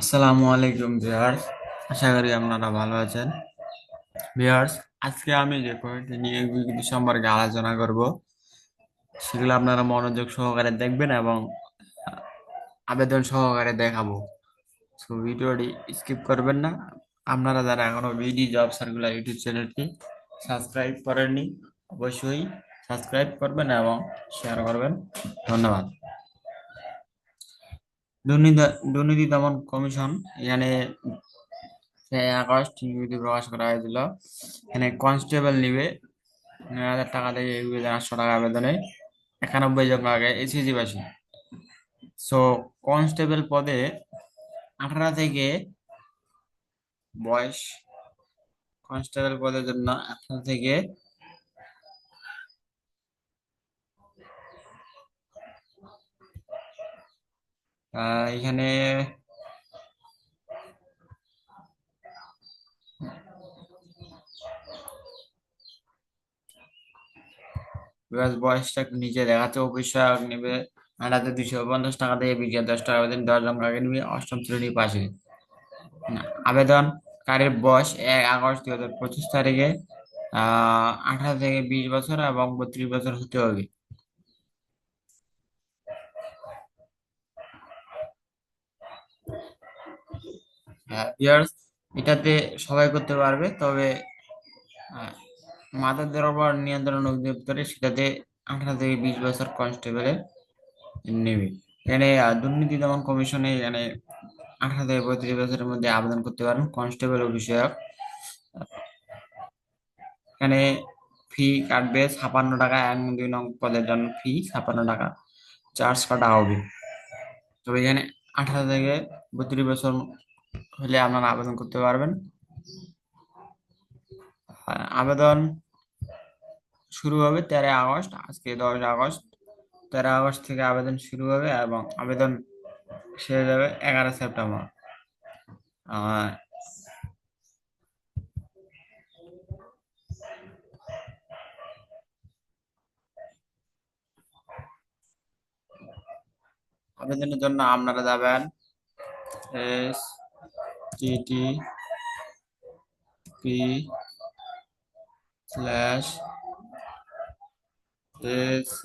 আসসালামু আলাইকুম, ভিউয়ার্স। আশা করি আপনারা ভালো আছেন। ভিউয়ার্স, আজকে আমি যে কয়েকটি নিয়ে বিষয় সম্পর্কে আলোচনা করব, সেগুলো আপনারা মনোযোগ সহকারে দেখবেন এবং আবেদন সহকারে দেখাবো। সো ভিডিওটি স্কিপ করবেন না। আপনারা যারা এখনও বিডি জব সার্কুলার ইউটিউব চ্যানেলটি সাবস্ক্রাইব করেননি, অবশ্যই সাবস্ক্রাইব করবেন এবং শেয়ার করবেন। ধন্যবাদ। দুর্নীতি দমন কমিশন, এখানে আগস্ট বিজ্ঞপ্তি প্রকাশ করা হয়েছিল। এখানে কনস্টেবল নিবে, নয় হাজার টাকা থেকে এক হাজার আটশো টাকা আবেদনে একানব্বই জন আগে এসিজি বাসী। সো কনস্টেবল পদে আঠারো থেকে বয়স কনস্টেবল পদের জন্য আঠারো থেকে এখানে বয়সটা নিচে দেখাচ্ছে অফিসার নেবে। আড়াতে দুইশো পঞ্চাশ টাকা দিয়ে বিজ্ঞান দশ টাকা আবেদন, দশ আগে নিবে, অষ্টম শ্রেণি পাশে আবেদনকারীর বয়স এক আগস্ট দুই হাজার পঁচিশ তারিখে আঠারো থেকে বিশ বছর এবং বত্রিশ বছর হতে হবে। ইয়ার্স এটাতে সবাই করতে পারবে। তবে মাদক দ্রব্য নিয়ন্ত্রণ অধিদপ্তরে সেটাতে আঠারো থেকে বিশ বছর কনস্টেবলে নেবে। এখানে দুর্নীতি দমন কমিশনে এখানে আঠারো থেকে পঁয়ত্রিশ বছরের মধ্যে আবেদন করতে পারেন কনস্টেবল বিষয়ক এখানে ফি কাটবে ছাপান্ন টাকা, এক দুই নং পদের জন্য ফি ছাপান্ন টাকা চার্জ কাটা হবে। তবে এখানে আঠারো থেকে বত্রিশ বছর হলে আপনারা আবেদন করতে পারবেন। আবেদন শুরু হবে তেরো আগস্ট, আজকে দশ আগস্ট। তেরো আগস্ট থেকে আবেদন শুরু হবে এবং আবেদন শেষ হবে এগারো সেপ্টেম্বর। আবেদনের জন্য আপনারা যাবেন। http slash ac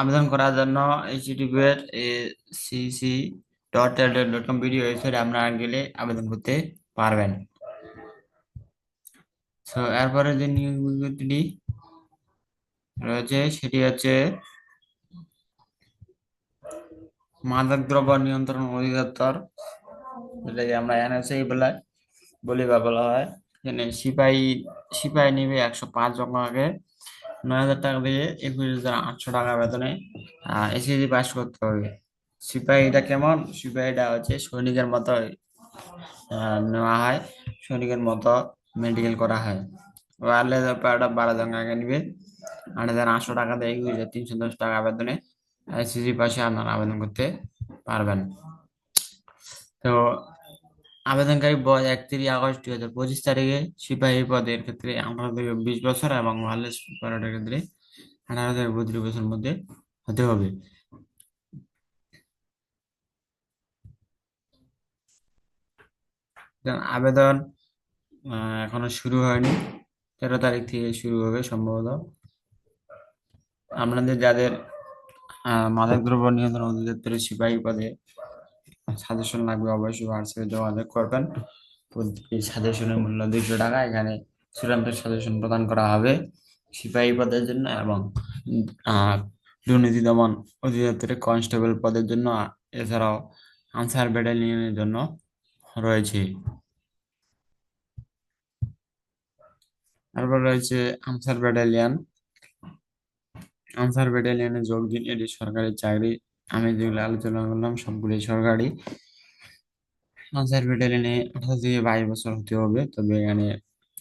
আবেদন করার জন্য এইচটিটিপিএস ভিডিও ওয়েবসাইটে আপনারা গেলে আবেদন করতে পারবেন। তো এরপরে যে নিয়োগ বিজ্ঞপ্তিটি রয়েছে, সেটি হচ্ছে মাদক দ্রব্য নিয়ন্ত্রণ অধিদপ্তর যেটাকে আমরা এনএসআই বলে বলি বা বলা হয় এখানে সিপাহী সিপাহী নিবে একশো পাঁচ জন আগে নয় হাজার টাকা দিয়ে একুশ হাজার আটশো টাকা বেতনে এসএসসি পাস করতে হবে। সিপাহীটা কেমন? সিপাহীটা হচ্ছে সৈনিকের মতো নেওয়া হয়। সৈনিকের মতো মেডিকেল করা হয়। পারলে পারটা বারো জন আগে নিবে। আট হাজার আটশো টাকা দিয়ে একুশ হাজার তিনশো দশ টাকা বেতনে এসএসসি পাশে আপনারা আবেদন করতে পারবেন। তো আবেদনকারী বয়স একত্রিশ আগস্ট দুই হাজার পঁচিশ তারিখে সিপাহী পদের ক্ষেত্রে আঠারো থেকে বিশ বছর এবং ওয়ারলেস প্যারেডের ক্ষেত্রে আঠারো থেকে বত্রিশ বছরের মধ্যে হতে হবে। আবেদন এখনও শুরু হয়নি। তেরো তারিখ থেকে শুরু হবে সম্ভবত। আপনাদের যাদের আহ, মাদক দ্রব্য নিয়ন্ত্রণ অধিদপ্তরের সিপাহী পদে সাজেশন লাগবে অবশ্যই হোয়াটসঅ্যাপে যোগাযোগ করবেন। প্রতিটি সাজেশনের মূল্য দুইশো টাকা, এখানে চূড়ান্ত সাজেশন প্রদান করা হবে সিপাহী পদের জন্য এবং দুর্নীতি দমন অধিদপ্তরে কনস্টেবল পদের জন্য এছাড়াও আনসার ব্যাটালিয়নের জন্য রয়েছে। তারপর রয়েছে আনসার ব্যাটালিয়ন। আনসার ব্যাটালিয়নে যোগ দিন, এটি সরকারি চাকরি আমি যেগুলো আলোচনা করলাম সবগুলি সরকারি। আনসার ব্যাটালিয়নে আঠারো থেকে বাইশ বছর হতে হবে, তবে এখানে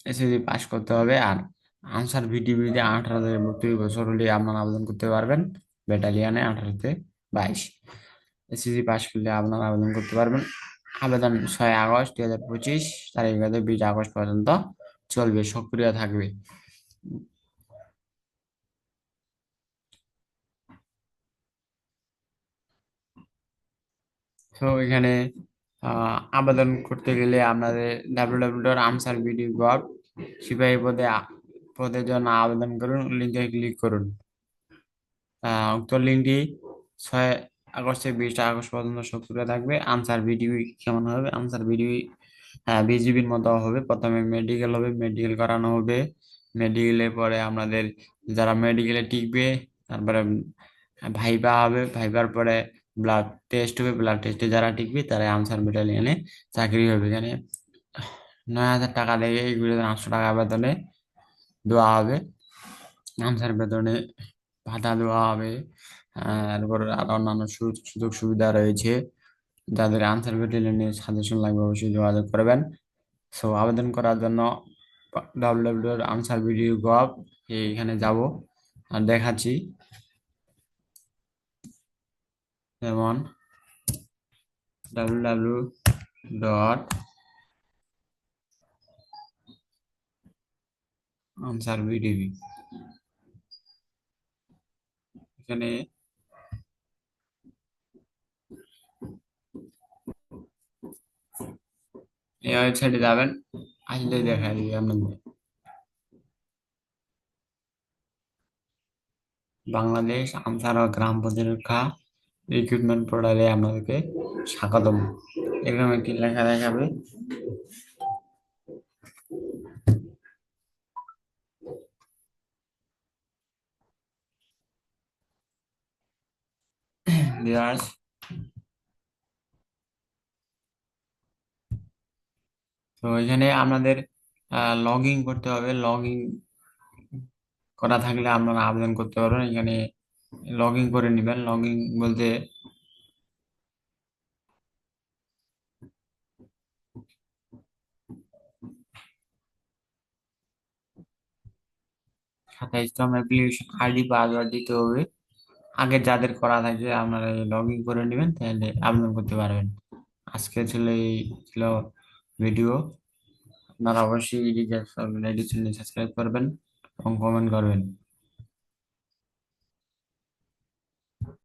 এসএসসি পাস করতে হবে। আর আনসার ভিডিপিতে আঠারো থেকে বত্রিশ বছর হলে আপনারা আবেদন করতে পারবেন, ব্যাটালিয়নে আঠারো থেকে বাইশ। এসএসসি পাস করলে আপনারা আবেদন করতে পারবেন। আবেদন ছয় আগস্ট দুই হাজার পঁচিশ, তারিখ বিশ আগস্ট পর্যন্ত চলবে, সক্রিয় থাকবে। তো এখানে আবেদন করতে গেলে আপনাদের W W dot Ansar BD gov সিপাহী পদে পদের জন্য আবেদন করুন লিঙ্কে ক্লিক করুন। উক্ত লিঙ্কটি ছয় আগস্ট থেকে বিশ আগস্ট পর্যন্ত সক্রিয় থাকবে। আনসার ভিডিও কেমন হবে? আনসার ভিডিও বিজিবির মতো হবে। প্রথমে মেডিকেল হবে মেডিকেল করানো হবে। মেডিকেলের পরে আমাদের যারা মেডিকেলে টিকবে, তারপরে ভাইবা হবে। ভাইবার পরে ব্লাড টেস্ট হবে ব্লাড টেস্টে যারা টিকবে তারা আনসার ব্যাটালিয়নে চাকরি হবে। এখানে নয় হাজার টাকা দিয়ে এগুলো আটশো টাকা বেতনে দেওয়া হবে। আনসার বেতনে ভাতা দেওয়া হবে। তারপর আর অন্যান্য সুযোগ সুবিধা রয়েছে। যাদের আনসার ব্যাটালিয়নে সাজেশন লাগবে অবশ্যই যোগাযোগ করবেন। সো আবেদন করার জন্য W W Ansar video gov এখানে যাব। আর দেখাচ্ছি। যেমন W W dot Ansar VDB এখানে এই ওয়েবসাইটে যাবেন আসলে দেখা দিবে আপনাদের। বাংলাদেশ আনসার ও গ্রাম প্রতিরক্ষা রিক্রুটমেন্ট পোর্টালে আপনাদেরকে স্বাগতম। এরকম একটি লেখা দেখাবে? তো এখানে আপনাদের লগ ইন করতে হবে। লগ ইন করা থাকলে আপনারা আবেদন করতে পারবেন। এখানে লগ ইন করে নেবেন। লগ ইন বলতে সাতাইশতম অ্যাপ্লিকেশন আইডি পাসওয়ার্ড দিতে হবে। আগে যাদের করা থাকে আপনারা লগ ইন করে নেবেন, তাহলে আবেদন করতে পারবেন। আজকে ছিল এই ছিল ভিডিও আপনারা অবশ্যই এডিট সাবস্ক্রাইব করবেন এবং কমেন্ট করবেন।